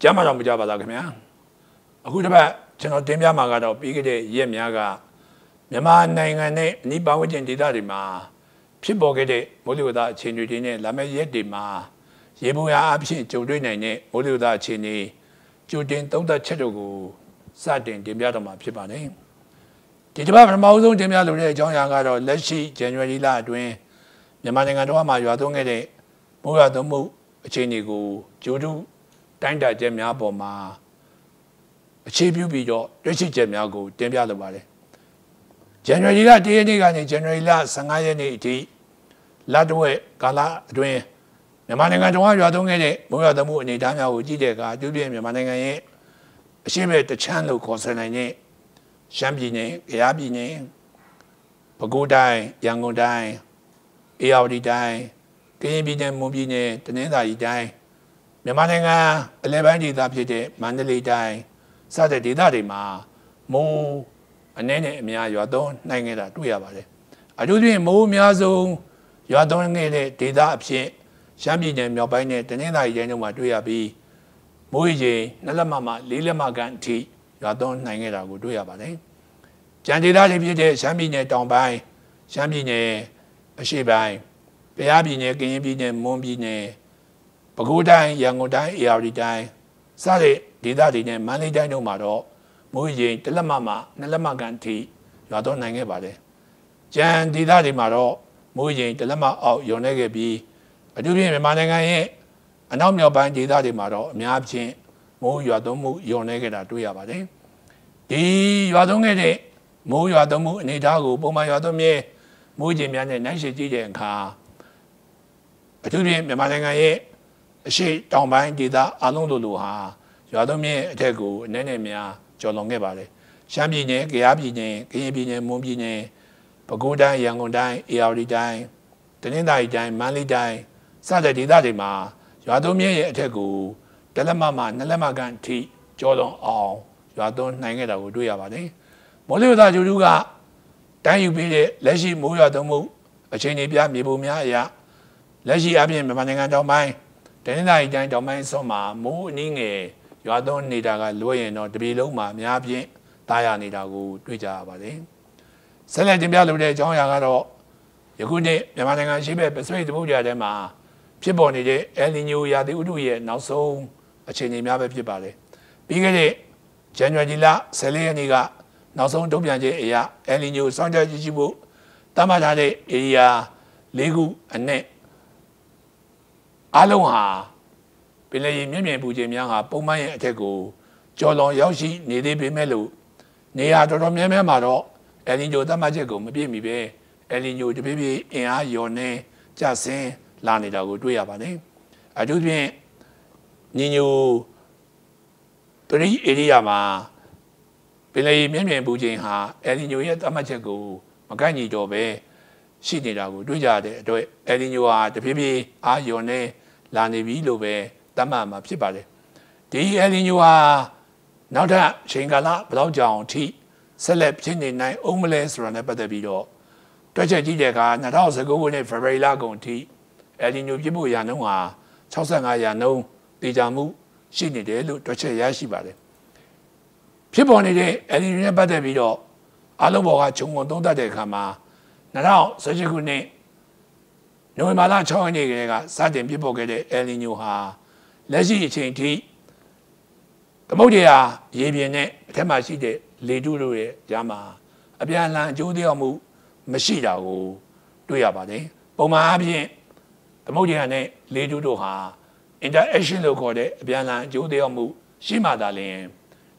ကြားမှာတော့မကြပါလားခင်ဗျာအခုတစ်ပတ်ကျွန်တော်တင်ပြမှာကတော့ပြီးခဲ့တဲ့ရက်များကမြန်မာနိုင်ငံနဲ့အနိပါဝချင်းဒေသတွေမှာဖြစ်ပေါ်ခဲ့တဲ့မိုးလေဝသအခြေအနေတွေနဲ့လာမယ့်ရက်တွေမှာရေပုံရအဖြစ်ကြုံတွေ့နိုင်တဲ့မိုးလေဝသအခြေအနေကြိုတင်သုံးသပ်ချက်တို့ကိုစတင်တင်ပြတော့မှာဖြစ်ပါတယ်ဒီတစ်ပတ်ပထမဆုံးတင်ပြလိုတဲ့အကြောင်းအရာကတော့လက်ရှိ January လအတွင်းမြန်မာနိုင်ငံတော်မှာရွာသွန်းခဲ့တဲ့မိုးရွာသွန်းမှုအခြေအနေကိုကြိုးတူ တိုင်းတာချက်များပေါ်မှာအခြေပြုပြီးတော့တွေ့ရှိချက်များကိုတင်ပြလိုပါတယ်။ January လ1ရက်နေ့ကနေ January လ15ရက်နေ့အထိလတဝက်ကာလအတွင်းမြန်မာနိုင်ငံတော်ရွာသွန်းခဲ့တဲ့မိုးရွာသွန်းမှုအနေအထားများကိုကြည့်တဲ့အခါအထူးဖြင့်မြန်မာနိုင်ငံရဲ့အရှိမဲ့တချမ်းလို့ခေါ်ဆိုနိုင်တဲ့ရှမ်းပြည်နယ်၊ကယားပြည်နယ်၊ပဲခူးတိုင်း၊ရန်ကုန်တိုင်း၊အေရဝတီတိုင်း၊ကရင်ပြည်နယ်၊မွန်ပြည်နယ်၊တနင်္သာရီတိုင်း မြန်မာနိုင်ငံအလဲပိုင်းဒေသဖြစ်တဲ့မန္တလေးတိုင်းစတဲ့ဒေသတွေမှာမိုးအနည်းနဲ့အများရွာသွန်းနိုင်ခဲ့တာတွေ့ရပါတယ်။အထူးသဖြင့်မိုးအများဆုံးရွာသွန်းခဲ့တဲ့ဒေသအဖြစ်ရှမ်းပြည်နယ်မြောက်ပိုင်းနဲ့တနင်္သာရီတိုင်းတို့မှာတွေ့ရပြီးမိုးရေချိန်နှစ်လက်မမှလေးလက်မကန်အထိရွာသွန်းနိုင်ခဲ့တာကိုတွေ့ရပါတယ်။ကြံဒေသတွေဖြစ်တဲ့ရှမ်းပြည်နယ်တောင်ပိုင်းရှမ်းပြည်နယ်အရှေ့ပိုင်း၊ကယားပြည်နယ်၊ကရင်ပြည်နယ်၊မွန်ပြည်နယ်၊ ပဲခူးတိုင်း၊ရန်ကုန်တိုင်း၊အေရဝတီတိုင်းစတဲ့ဒေသတွေနဲ့မန္တလေးတိုင်းတို့မှာတော့မိုးရေချိန်တစ်လက်မမှနှစ်လက်မကန်အထိရွာသွန်းနိုင်ခဲ့ပါတယ်။ကြံဒေသတွေမှာတော့မိုးရေချိန်တစ်လက်မအောက်ယုံနေခဲ့ပြီးအထူးဖြင့်မြန်မာနိုင်ငံရဲ့အနောက်မြောက်ပိုင်းဒေသတွေမှာတော့အများဖြင့်မိုးရွာသွန်းမှုယုံနေခဲ့တာတွေ့ရပါတယ်။ဒီရွာသွန်းခဲ့တဲ့မိုးရွာသွန်းမှုအနေအထားကိုပုံမှန်ရွာသွန်းမြဲမိုးကျင်များနဲ့နိုင်ရှိကြည့်တဲ့အခါအထူးဖြင့်မြန်မာနိုင်ငံရဲ့ အရှိတောင်ပိုင်းဒေသအလုံးလိုလိုဟာရွာသွန်းမြဲအထက်ကိုအနည်းနဲ့များကျော်လွန်ခဲ့ပါတယ်။ရှမ်းပြည်နယ်၊ကယားပြည်နယ်၊ကရင်ပြည်နယ်၊မွန်ပြည်နယ်၊ပဲခူးတိုင်း၊ရန်ကုန်တိုင်း၊အေရဝတီတိုင်း၊တနင်္သာရီတိုင်း၊မန္တလေးတိုင်းစတဲ့ဒေသတွေမှာရွာသွန်းမြဲရဲ့အထက်ကိုတလက်မမှနှစ်လက်မကန်ထိကျော်လွန်အောင်ရွာသွန်းနိုင်ခဲ့တာကိုတွေ့ရပါတယ်။မိုးလေဝသဂျူဂျူကတိုင်းယူပေးတဲ့လက်ရှိမိုးရွာသွန်းမှုအခြေအနေပြမြေပုံများအရာလက်ရှိအပြင်မြန်မာနိုင်ငံတောင်ပိုင်း တနင်္သာရီတိုင်းတောင်ပိုင်းဆုံးမှာမိုးအနည်းငယ်ရွာသွန်းနေတာကလွှဲရင်တော့တပြည်လုံးမှာအများဖြင့်တာယာနေတာကိုတွေ့ကြရပါတယ်။ဆက်လက်တင်ပြလိုတဲ့အကြောင်းအရာကတော့ယခုနှစ်မြန်မာနိုင်ငံရှိဘက်ပစိဖိတ်သမုဒ္ဒရာထဲမှာဖြစ်ပေါ်နေတဲ့ El Niño ရာသီဥတုရဲ့နောက်ဆုံးအခြေအနေများပဲဖြစ်ပါတယ်။ပြီးခဲ့တဲ့ January လ14ရက်နေ့ကနောက်ဆုံးထုတ်ပြန်ခြင်းအရ El Niño စောင့်ကြကြည့်ရှိဖို့တတ်မှတ်ထားတဲ့ area ၄ခုအနက် အလုံးဟာပင်လယ်ရေမြင့်မြင့်ပူခြင်းများဟာပုံမှန်ရဲ့အထက်ကိုကျော်လွန်ရောက်ရှိနေသေးပေမဲ့လို့နေရာတော်တော်များများမှာတော့ El Niño သတ်မှတ်ချက်ကိုမပြည့်မီပဲ El Niño တပြေးပြေးအင်အားလျော်နေကျဆင်းလာနေတာကိုတွေ့ရပါတယ်အထူးဖြင့်ညညိုပရိဧရိယာမှာပင်လယ်မြင့်မြင့်ပူခြင်းဟာအယ်လီညိုရဲ့သတ်မှတ်ချက်ကိုမကိုက်ညီတော့ပဲရှိနေတာကိုတွေ့ကြတဲ့အတွက်အယ်လီညိုဟာတဖြည်းဖြည်းအာယွန်နဲ့ လာနေပြီလို့ပဲသတ်မှတ်မှာဖြစ်ပါတယ်ဒီအယ်လီညိုဟာနောက်ထပ်ချိန်ကာလဘယ်တော့ကြောင်အထိဆက်လက်ဖြစ်နေနိုင်အောင်မလဲဆိုတာနဲ့ပတ်သက်ပြီးတော့တွက်ချက်ကြည့်တဲ့အခါ2019ခုနှစ်ဖေဖော်ဝါရီလကုန်အထိအယ်လီညိုပြစ်ဖို့ရာနှုန်းဟာ65ရာနှုန်းတည်ကြမှုရှိနေတယ်လို့တွက်ချက်ရရှိပါတယ်ဖြစ်ပေါ်နေတဲ့အယ်လီညိုနဲ့ပတ်သက်ပြီးတော့အလုံးပေါ်ကခြုံငုံသုံးသပ်တဲ့အခါမှာ2018ခုနှစ် နိုဝင်ဘာလ6ရက်နေ့ကစတင်ပြစ်ပေါ်ခဲ့တဲ့အယ်လီညိုဟာလက်ရှိအချိန်ထိသမုဒ္ဒရာရေပြင်နဲ့အထက်မှာရှိတဲ့လေတုတို့ရဲ့ကြားမှာအပြန်အလှန်အကျိုးတရားမှုမရှိတာကိုတွေ့ရပါတယ်ပုံမှန်အားဖြင့်သမုဒ္ဒရာနဲ့လေတုတို့ဟာ interaction လို့ခေါ်တဲ့အပြန်အလှန်အကျိုးတရားမှုရှိမှသာလျှင်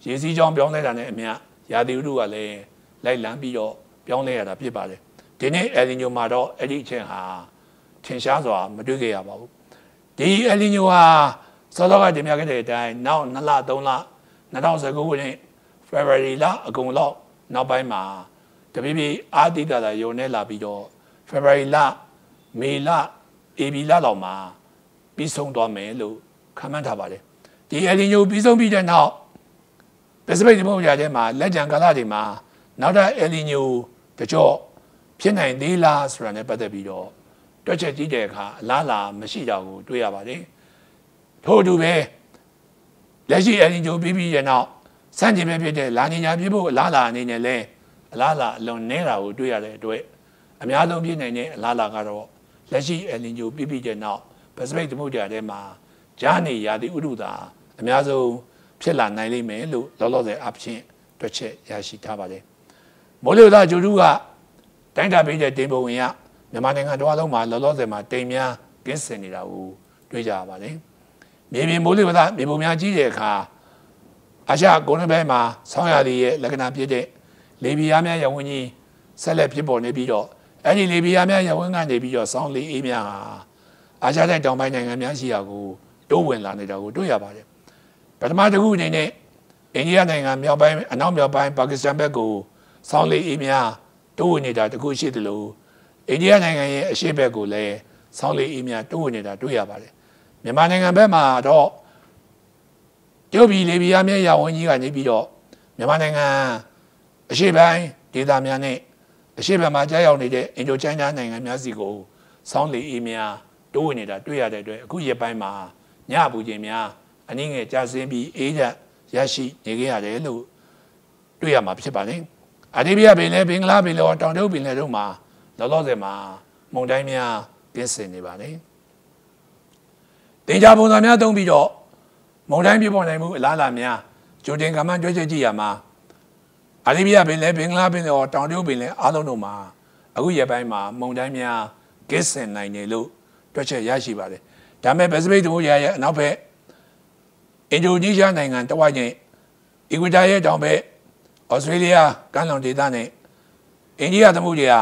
ရေစီးကြောင်းပြောင်းလဲတာနဲ့အမျှရာသီဥတုကလည်းလိုက်လံပြီးတော့ပြောင်းလဲရတာဖြစ်ပါတယ်ဒီနေ့အယ်လီညိုမှာတော့အဲ့ဒီအချက်ဟာ ထင်ရှားစွာမတွေ့ခဲ့ရပါဘူးဒီအယ်လီညိုဟာစောစောကတင်ပြခဲ့တဲ့အတိုင်းနောက်2လ3လ2019ခုနှစ် February လအကုန်လောက်နောက်ပိုင်းမှာတပိပိအာတိတာတာယုံနေလာပြီးတော့ February လမေလ AB လလောက်မှာပြီးဆုံးသွားမယ်လို့ခန့်မှန်းထားပါတယ်ဒီအယ်လီညိုပြီးဆုံးပြီးတဲ့နောက်ပစိဖိတ်သမုဒ္ဒရာထဲမှာလက်ကျန်ကာလတွေမှာနောက်ထပ်အယ်လီညိုတကြော့ဖြစ်နိုင်သေးလားဆိုတာနဲ့ပတ်သက်ပြီးတော့ တွက်ချက်ကြည့်တဲ့အခါအလားလာမရှိတာကိုတွေ့ရပါတယ်ထို့အတူပဲလက်ရှိအရင်ကျိုးပြီးပြီးရနောက်စန့်ကျင်ပဲဖြစ်တဲ့လာနေညာပြဖို့အလားလာအနေနဲ့လဲအလားလာအလွန်နေတာကိုတွေ့ရတဲ့အတွက်အများဆုံးပြနိုင်တဲ့အလားလာကတော့လက်ရှိအရင်ကျိုးပြီးပြီးတဲ့နောက်ပစိဖိတ်သမုဒ္ဒရာထဲမှာဂျာနေရာသီဥတုသာအများဆုံးဖြစ်လာနိုင်လိမ့်မယ်လို့လောလောဆယ်အဖြစ်တွက်ချက်ရရှိထားပါတယ်မိုးလေဝသဂျိုတုကတိုင်းတာပေးတဲ့တင်ပုံဝင်ရ မြန်မာနိုင်ငံတော်လုံးမှာလောလောဆယ်မှာတိမ်များကင်းစင်နေတာကိုတွေ့ကြရပါတယ်မြေပြင်မိုးလေဝသမြေပုံများကြီးတဲ့အခါအာရှကုန်းဘဲမှာဆောင်းရာသီရဲ့လက္ခဏာဖြစ်တဲ့လေပြင်းများရဝင်းကြီးဆက်လက်ဖြစ်ပေါ်နေပြီးတော့အဲ့ဒီလေပြင်းများရဝင်းကနေပြီးတော့ဆောင်းလေအေးများဟာအာရှတိုက်တောင်ပိုင်းနိုင်ငံများရှိရာကိုတိုးဝင်လာနေတာကိုတွေ့ရပါတယ်ပထမတစ်ခုအနေနဲ့အိန္ဒိယနိုင်ငံမြောက်ပိုင်းအနောက်မြောက်ပိုင်းပါကစ္စတန်ဘက်ကိုဆောင်းလေအေးများတိုးဝင်နေတာတခုရှိသလို အိန္ဒိယနိုင်ငံရဲ့အရှေ့ဘက်ကိုလည်းဆောင်းလေအေးများတိုးဝင်နေတာတွေ့ရပါတယ်မြန်မာနိုင်ငံဘက်မှာတော့ကျုပ်ပြည်လေပြင်းများရဝန်ကြီးကနေပြီးတော့မြန်မာနိုင်ငံအရှေ့ပိုင်းဒေသများနဲ့အရှေ့ဘက်မှာကြားရောက်နေတဲ့အင်ဒိုချိုင်းနာနိုင်ငံများစီကိုဆောင်းလေအေးများတိုးဝင်နေတာတွေ့ရတဲ့အတွက်အခုရက်ပိုင်းမှာညပူချိန်များအနည်းငယ်ကြာဆင်းပြီးအေးဓာတ်ရရှိနေကြရတယ်လို့တွေ့ရမှာဖြစ်ပါလေ။အာရေဗျပင်လည်းဘင်္ဂလားပင်လည်းတောင်တရုတ်ပင်လည်းတို့မှာ လောလောဆယ်မှာမုန်တိုင်းများပြင်းစင်နေပါလေ။တင်ကြပုံစံများသုံးပြီးတော့မုန်တိုင်းပြပေါ်နိုင်မှုအလားအလာများကြိုတင်ကမှန်းတွဲချက်ကြည့်ရမှာအာရေဗျပင်လည်းဘင်္ဂလားပင်လည်းတောင်တရုတ်ပင်လည်းအားလုံးတို့မှာအခုရက်ပိုင်းမှာမုန်တိုင်းများကင်းစင်နိုင်တယ်လို့တွက်ချက်ရရှိပါတယ်။ဒါမဲ့ပစိဖိတ်သမုဒ္ဒရာရဲ့အနောက်ဘက်အင်ဒိုနီးရှားနိုင်ငံတဝိုက်နဲ့အီကွေတာရဲ့တောင်ဘက်ဩစတြေးလျကမ်းလွန်ဒေသနဲ့အိန္ဒိယသမုဒ္ဒရာ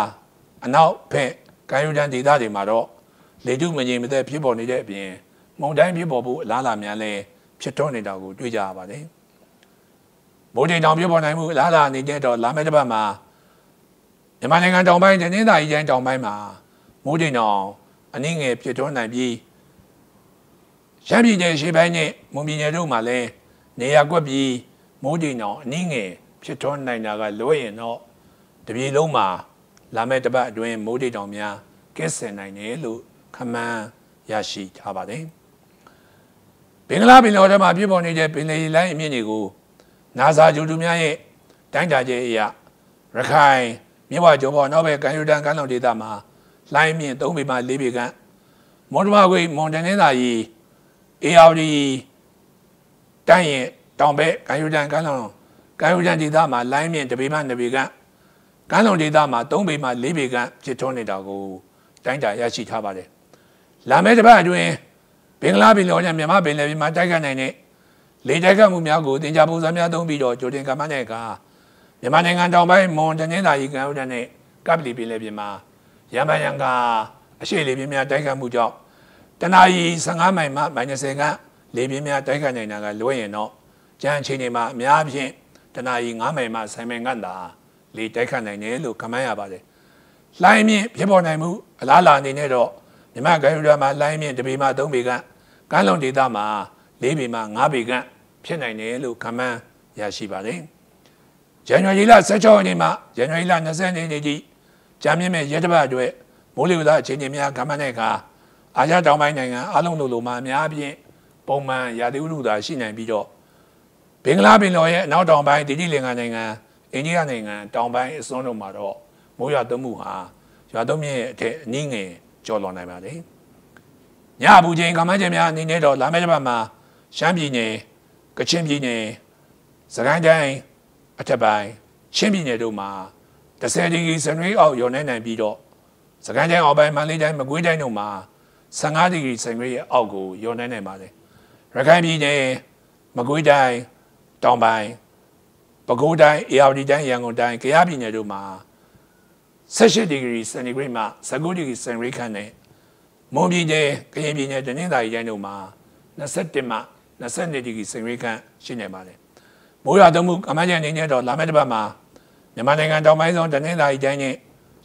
အနောက်ဘက်ကမ်းရိုးတန်းဒေသတွေမှာတော့လေတုမငြိမ်မသက်ဖြစ်ပေါ်နေတဲ့အပြင်မုန်တိုင်းဖြစ်ပေါ်ဖို့အလားအလာများလည်းဖြစ်ထွန်းနေတာကိုတွေ့ကြရပါတယ်။မိုးတိမ်တောင်ဖြစ်ပေါ်နိုင်မှုအလားအလာအနေနဲ့တော့လာမယ့်တစ်ပတ်မှာမြန်မာနိုင်ငံတောင်ပိုင်းတင်းသာရီကျန်းတောင်ပိုင်းမှာမိုးတိမ်တောင်အနည်းငယ်ဖြစ်ထွန်းနိုင်ပြီးရှမ်းပြည်နယ်ရှေ့ပိုင်းနဲ့မွန်ပြည်နယ်တို့မှာလည်းနေရာကွက်ပြီးမိုးတိမ်တောင်အနည်းငယ်ဖြစ်ထွန်းနိုင်တာကလွဲရင်တော့တပြည်လုံးမှာ လာမယ့်တစ်ပတ်အတွင်းမိုးတိမ်တောင်များကင်းစင်နိုင်တယ်လို့ခမန်းရရှိထားပါတယ်ဘင်္ဂလားပင်လယ်အော်ထဲမှာပြပေါ်နေတဲ့ပင်လယ်လိုင်းအမြင့်တွေကိုနာဆာဂျူတူများရဲ့တိုင်းတာကျဲအရာရခိုင်မြဝကျော်ပေါ်နောက်ဘက်ကံယူတန်ကမ်းလွန်ဒေသမှာလိုင်းမြင့်3ပေမှ4ပေကမွန်တမခွေမွန်တနင်္သာရီအေအော်ဒီတိုင်းရင်တောင်ဘက်ကံယူတန်ကမ်းလွန်ကံယူတန်ဒေသမှာလိုင်းမြင့်1ပေမှ2ပေက ကမ်းလွန်ဒေသမှာ3ပေမှ4ပေကဖြစ်ထွန်းနေတာကိုတိုင်းတာရရှိထားပါတယ်လာမယ့်တစ်ပတ်အတွင်းဘင်္ဂလားပင်လယ်နဲ့မြန်မာပင်လယ်ပြင်မှာတိုက်ခတ်နိုင်တဲ့လေတိုက်ခတ်မှုများကိုတင်ကြပုံစံများသုံးပြီးတော့ကြိုတင်ကမှတ်တဲ့အခါမြန်မာနိုင်ငံတောင်ပိုင်းမွန်တနင်္သာရီကမ်းရိုးတန်းနဲ့ကပလီပင်လယ်ပြင်မှာရံပန်ရံကအရှိလေပြင်းများတိုက်ခတ်မှုကြောင့်တနအီ15မိုင်မှမိုင်20ကလေပြင်းများတိုက်ခတ်နိုင်တာကလွဲရင်တော့ကြမ်းချိန်တွေမှာအများဖြင့်တနအီ9မိုင်မှ10မိုင်ကသာ လေတိုက်ခတ်နိုင်တယ်လို့ခန့်မှန်းရပါတယ်။လိုင်းမြင့်ဖြစ်ပေါ်နိုင်မှုအလားအလာအနေနဲ့တော့မြမကမ်းရိုးတန်းမှာလိုင်းမြင့်တပေမှ3ပေကကမ်းလွန်ဒေသမှာ4ပေမှ5ပေကဖြစ်နိုင်တယ်လို့ခန့်မှန်းရရှိပါတယ်။ဇန်နဝါရီလ16ရက်နေ့မှဇန်နဝါရီလ20ရက်နေ့ထိကြာမြင့်မဲ့ရက်တစ်ပတ်အတွက်မိုးလေဝသအခြေအနေများခန့်မှန်းတဲ့အခါအာရှတောင်ပိုင်းနိုင်ငံအလုံးလိုလိုမှာအများအပြားပုံမှန်ရာသီဥတုသာရှိနိုင်ပြီးတော့ဘင်္ဂလားပင်လယ်ရဲ့အနောက်တောင်ပိုင်းတိတိလင်္ကာနိုင်ငံ အိန္ဒိယနိုင်ငံတောင်ပိုင်းအစွန်းတို့မှာတော့မိုးရွာသွန်းမှုဟာရွာသွန်းမြင့်ရဲ့အထက်အနည်းငယ်ကျော်လွန်နိုင်ပါတယ်။ညအပူချိန်ကမ္ဘာ့ချိန်များအနေနဲ့တော့လာမယ့်တစ်ပတ်မှာရှမ်းပြည်နယ်ကချင်ပြည်နယ်စကိုင်းတိုင်းအထက်ပိုင်းချင်းပြည်နယ်တို့မှာ10ဒီဂရီစင်တီဂရိတ်အောက်ရောနေနိုင်ပြီးတော့စကိုင်းတိုင်းအောက်ပိုင်းမန္တလေးတိုင်းမကွေးတိုင်းတို့မှာ15ဒီဂရီစင်တီဂရိတ်အောက်ကိုရောနေနိုင်ပါတယ်။ရခိုင်ပြည်နယ်မကွေးတိုင်းတောင်ပိုင်း ပဲခူးတိုင်းအေရဝတီတိုင်းရန်ကုန်တိုင်းကယားပြည်နယ်တို့မှာ18ဒီဂရီစင်တီဂရိတ်မှ19ဒီဂရီစင်တီဂရိတ်ခန့်နဲ့မွန်ပြည်နယ်ကရင်ပြည်နယ်တနင်္သာရီတိုင်းတို့မှာ21မှ22ဒီဂရီစင်တီဂရိတ်ခန့်ရှိနေပါတယ်။မိုးရွာသွန်းမှုကမ္ဘာ့ကျန်အနေနဲ့တော့လာမယ့်တစ်ပတ်မှာမြန်မာနိုင်ငံတောင်ပိုင်းဆုံးတနင်္သာရီတိုင်းနဲ့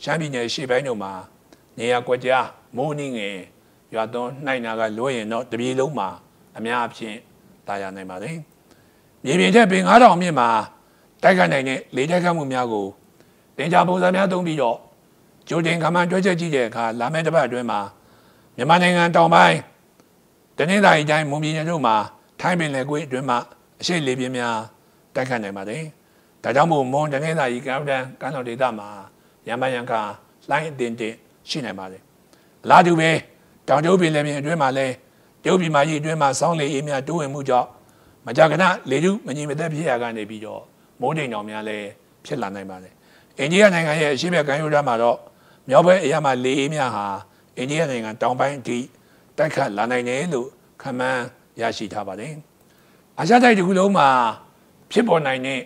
ရှမ်းပြည်နယ်ရှေ့ပိုင်းတို့မှာနေရာကွက်ကြားမိုးနှင်းငယ်ရွာသွန်းနှိုက်နာကလွှဲရင်တော့တပြေလုံးမှာအများအပြားတာယာနိုင်ပါတယ်။မြေပြင်ထက်ပင်9000မြင့်မှာ တိုက်ခတ်နိုင်တဲ့လေတိုက်ခတ်မှုများကိုတင်ကြပုံစံများသုံးပြီးတော့ကြိုတင်ကမှန်တွဲချက်ကြည့်တဲ့အခါလာမယ့်တစ်ပတ်အတွင်းမှာမြန်မာနိုင်ငံတောင်ပိုင်းတနင်္သာရီတိုင်းမွန်ပြည်နယ်တို့မှာထထိုင်းပင်လယ်ကွေ့အတွင်းမှာအရှိလေပြင်းများတိုက်ခတ်နိုင်ပါတယ်။ဒါကြောင့်မို့မွန်တနင်္သာရီကမ်းတန်းကမ်းလွန်ဒေသမှာရံပန်ရံခါလိုင်းအတင်တင်ရှိနိုင်ပါတယ်။အလားတူပဲတောင်ကျိုးပင်လယ်ပြင်အတွင်းမှာလည်းတရုတ်ပြည်မကြီးအတွင်းမှာစောင်းလေအေးများတိုးဝင်မှုကြောင့်မကြာခဏလေထုမငြိမ်မသက်ဖြစ်ရကနေပြီးတော့ မိုးတိမ်တောင်များလည်းဖြစ်လာနိုင်ပါတယ်။အိန္ဒိယနိုင်ငံရဲ့အရှေ့ဘက်ကမ်းရိုးတန်းမှာတော့မြောက်ဘက်အရာမှာလေအေးများဟာအိန္ဒိယနိုင်ငံတောင်ပိုင်းအထိတိုက်ခတ်လာနိုင်တယ်လို့ခန့်မှန်းရရှိထားပါတယ်။အာရှတိုက်တစ်ခုလုံးမှာဖြစ်ပေါ်နိုင်တဲ့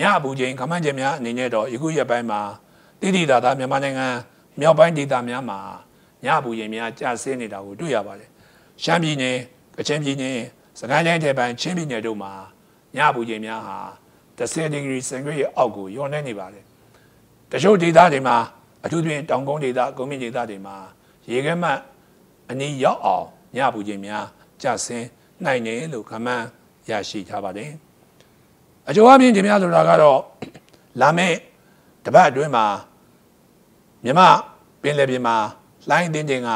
ညအပူချိန်ခန့်မှန်းချက်များအနေနဲ့တော့ယခုရက်ပိုင်းမှာတိတိသာသာမြန်မာနိုင်ငံမြောက်ပိုင်းဒေသများမှာညအပူချိန်များကျဆင်းနေတာကိုတွေ့ရပါတယ်။ရှမ်းပြည်နယ်ကချင်ပြည်နယ်စကိုင်းတိုင်းဒေသပိုင်းချင်းပြည်နယ်တို့မှာညအပူချိန်များဟာ 10ဒီဂရီစင်ဂရိအောက်ကိုညွန်နေနေပါတယ်။တချို့ဒေသတွေမှာအထူးသဖြင့်တောင်ကုန်းဒေသကုန်းမြင့်ဒေသတွေမှာရေခဲမှတ်အနီးရောက်အောင်ညပူချိန်များကျဆင်းနိုင်တယ်လို့ခန့်မှန်းရရှိထားပါတယ်။အကျိုးအပြင်ဒီများဆိုတာကတော့လာမယ့်တပတ်အတွင်းမှာမြမပင်လယ်ပြင်မှာလိုင်းတင်းတင်က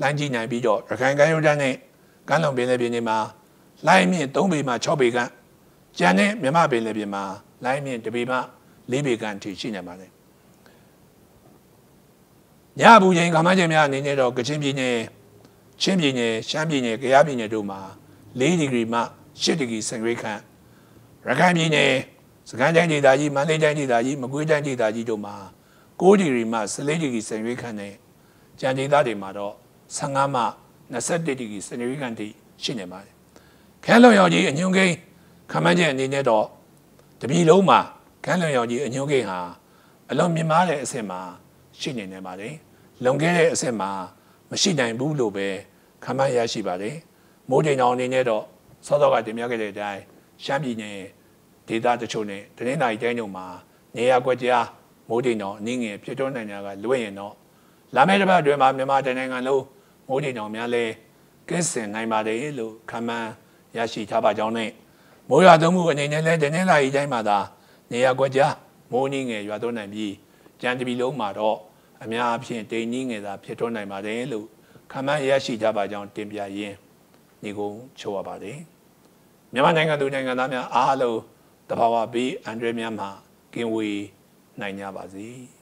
လိုင်းကြီးနိုင်ပြီးတော့ရခိုင်ကမ်းရိုးတန်းနဲ့ကမ်းလွန်ပင်လယ်ပြင်တွေမှာလိုင်းမြင့်3ပေမှ6ပေခန့် ကျန်တဲ့မြမပင်လယ်ပြင်မှာလိုင်းမြင့်2ပေမှ4ပေခန့်ထိရှိနေပါတယ်ညဘူးချိန်ကမ္ဘာချိန်များအနေနဲ့တော့ကချင်ပြည်နယ်ချင်းပြည်နယ်ရှမ်းပြည်နယ်ကယားပြည်နယ်တို့မှာ4ဒီဂရီမှ8ဒီဂရီစင်ဂရိတ်ခန့်ရခိုင်ပြည်နယ်စကိုင်းတိုင်းဒေသကြီးမန္တလေးတိုင်းဒေသကြီးမကွေးတိုင်းဒေသကြီးတို့မှာ6ဒီဂရီမှ14ဒီဂရီစင်ဂရိတ်ခန့်နဲ့ကြံဒေသတွေမှာတော့15မှ21ဒီဂရီစင်ဂရိတ်ခန့်ထိရှိနေပါတယ်။ခန်းလုံရောင်ကြီးအညွန့်ကိန်း ခမန်းချက်အနေနဲ့တော့တပြည်လုံးမှာခန်းလုံရောင်ကြီးအညွန့်ကိန်းဟာအလွန်မြင့်မားတဲ့အဆင့်မှာရှိနေနေပါတယ်။လွန်ခဲ့တဲ့အဆင့်မှာမရှိနိုင်ဘူးလို့ပဲခံမှန်းရရှိပါတယ်မိုးတိမ်တောင်အနေနဲ့တော့စောစောကတင်ပြခဲ့တဲ့အတိုင်းရှမ်းပြည်နယ်ဒေသတချို့နဲ့တနင်္သာရီတိုင်းတို့မှာနေရာကွက်ကြားမိုးတိမ်တောင်အနည်းငယ်ဖြစ်ထွန်းနိုင်တာကလွဲ့ရင်တော့လာမယ့်တစ်ပတ်အတွင်းမှာမြန်မာတိုင်းနိုင်ငံလုံးမိုးတိမ်တောင်များလဲကင်းစင်နိုင်ပါတယ်လို့ခံမှန်းရရှိထားပါကြောင်းနဲ့ မိုးရွာသွန်းမှုအနေနဲ့လဲတနင်္သာရီတိုင်းမှာသာနေရာကွက်ကြားမိုးအနည်းငယ်ရွာသွန်းနိုင်ပြီးကြံတပီလုံးမှာတော့အများအဖြစ်တိမ်ကြီးငယ်သာဖြစ်ထွန်းနိုင်ပါတယ်လို့ခမန်းရရှိကြပါကြောင်းတင်ပြရင်းညီကုန်းချိုးရပါတယ်မြန်မာနိုင်ငံသူနိုင်ငံသားများအားလုံးတဘာဝဘေးအန္တရာယ်များမှကင်းဝေးနိုင်ကြပါစေ။